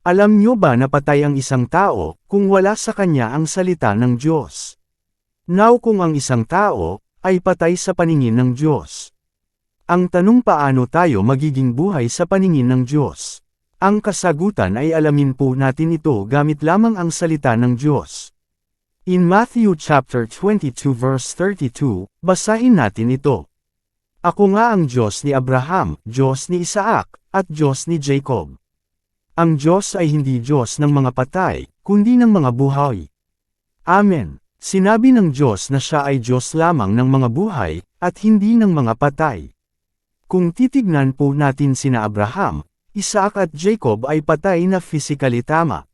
Alam nyo ba na patay ang isang tao, kung wala sa kanya ang salita ng Diyos? Now kung ang isang tao, ay patay sa paningin ng Diyos. Ang tanong paano tayo magiging buhay sa paningin ng Diyos? Ang kasagutan ay alamin po natin ito gamit lamang ang salita ng Diyos. In Matthew chapter 22 verse 32, basahin natin ito. Ako nga ang Diyos ni Abraham, Diyos ni Isaac, at Diyos ni Jacob. Ang Diyos ay hindi Diyos ng mga patay, kundi ng mga buhay. Amen. Sinabi ng Diyos na siya ay Diyos lamang ng mga buhay, at hindi ng mga patay. Kung titignan po natin sina Abraham, Isaac at Jacob ay patay na physically tama.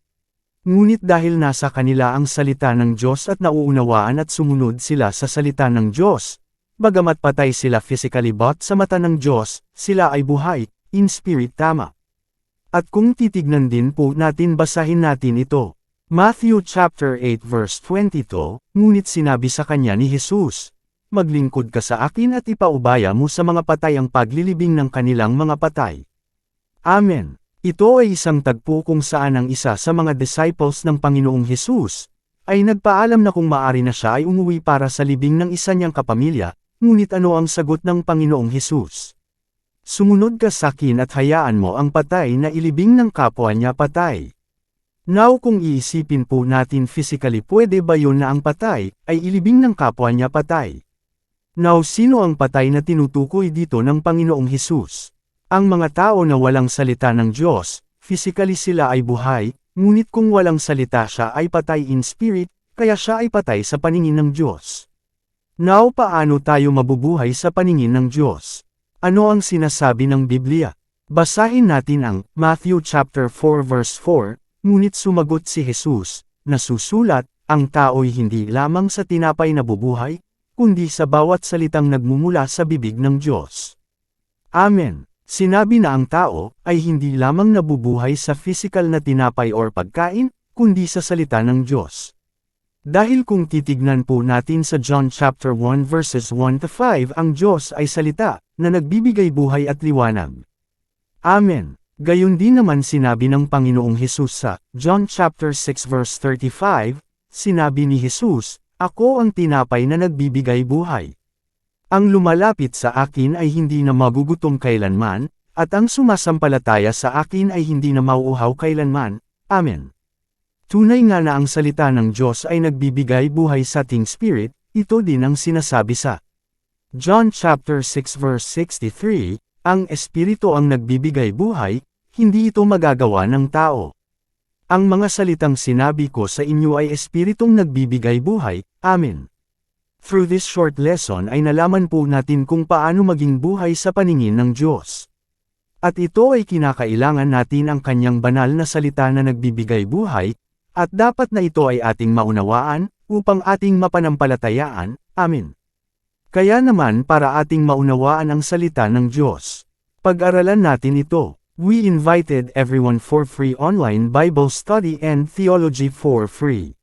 Ngunit dahil nasa kanila ang salita ng Diyos at nauunawaan at sumunod sila sa salita ng Diyos, bagamat patay sila physically but sa mata ng Diyos, sila ay buhay, in spirit tama. At kung titignan din po natin basahin natin ito. Matthew chapter 8 verse 22, ngunit sinabi sa kanya ni Jesus, Maglingkod ka sa akin at ipaubaya mo sa mga patay ang paglilibing ng kanilang mga patay. Amen. Ito ay isang tagpo kung saan ang isa sa mga disciples ng Panginoong Jesus, ay nagpaalam na kung maari na siya ay umuwi para sa libing ng isa niyang kapamilya, ngunit ano ang sagot ng Panginoong Jesus? Sumunod ka sa akin at hayaan mo ang patay na ilibing ng kapwa niya patay. Now kung iisipin po natin physically pwede ba yun na ang patay, ay ilibing ng kapwa niya patay. Now sino ang patay na tinutukoy dito ng Panginoong Hesus? Ang mga tao na walang salita ng Diyos, physically sila ay buhay, ngunit kung walang salita siya ay patay in spirit, kaya siya ay patay sa paningin ng Diyos. Now paano tayo mabubuhay sa paningin ng Diyos? Ano ang sinasabi ng Biblia? Basahin natin ang Matthew chapter 4 verse 4, Ngunit sumagot si Jesus, nasusulat, ang tao'y hindi lamang sa tinapay na bubuhay, kundi sa bawat salitang nagmumula sa bibig ng Diyos. Amen. Sinabi na ang tao, ay hindi lamang nabubuhay sa physical na tinapay or pagkain, kundi sa salita ng Diyos. Dahil kung titignan po natin sa John chapter 1 verses 1 to 5 ang Diyos ay salita, na nagbibigay buhay at liwanag. Amen. Gayon din naman sinabi ng Panginoong Hesus sa John chapter 6 verse 35, sinabi ni Hesus, Ako ang tinapay na nagbibigay buhay. Ang lumalapit sa akin ay hindi na magugutom kailanman, at ang sumasampalataya sa akin ay hindi na mauuhaw kailanman. Amen. Tunay nga na ang salita ng Diyos ay nagbibigay buhay sa ating spirit, ito din ang sinasabi sa John chapter 6 verse 63, ang Espiritu ang nagbibigay buhay, hindi ito magagawa ng tao. Ang mga salitang sinabi ko sa inyo ay Espiritong nagbibigay buhay, Amen. Through this short lesson ay nalaman po natin kung paano maging buhay sa paningin ng Diyos. At ito ay kinakailangan natin ang kanyang banal na salita na nagbibigay buhay, at dapat na ito ay ating maunawaan, upang ating mapanampalatayaan, Amen. Kaya naman para ating maunawaan ang salita ng Diyos. Pag-aralan natin ito. We invited everyone for free online Bible study and theology for free.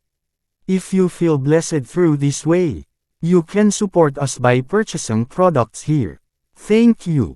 If you feel blessed through this way, you can support us by purchasing products here. Thank you.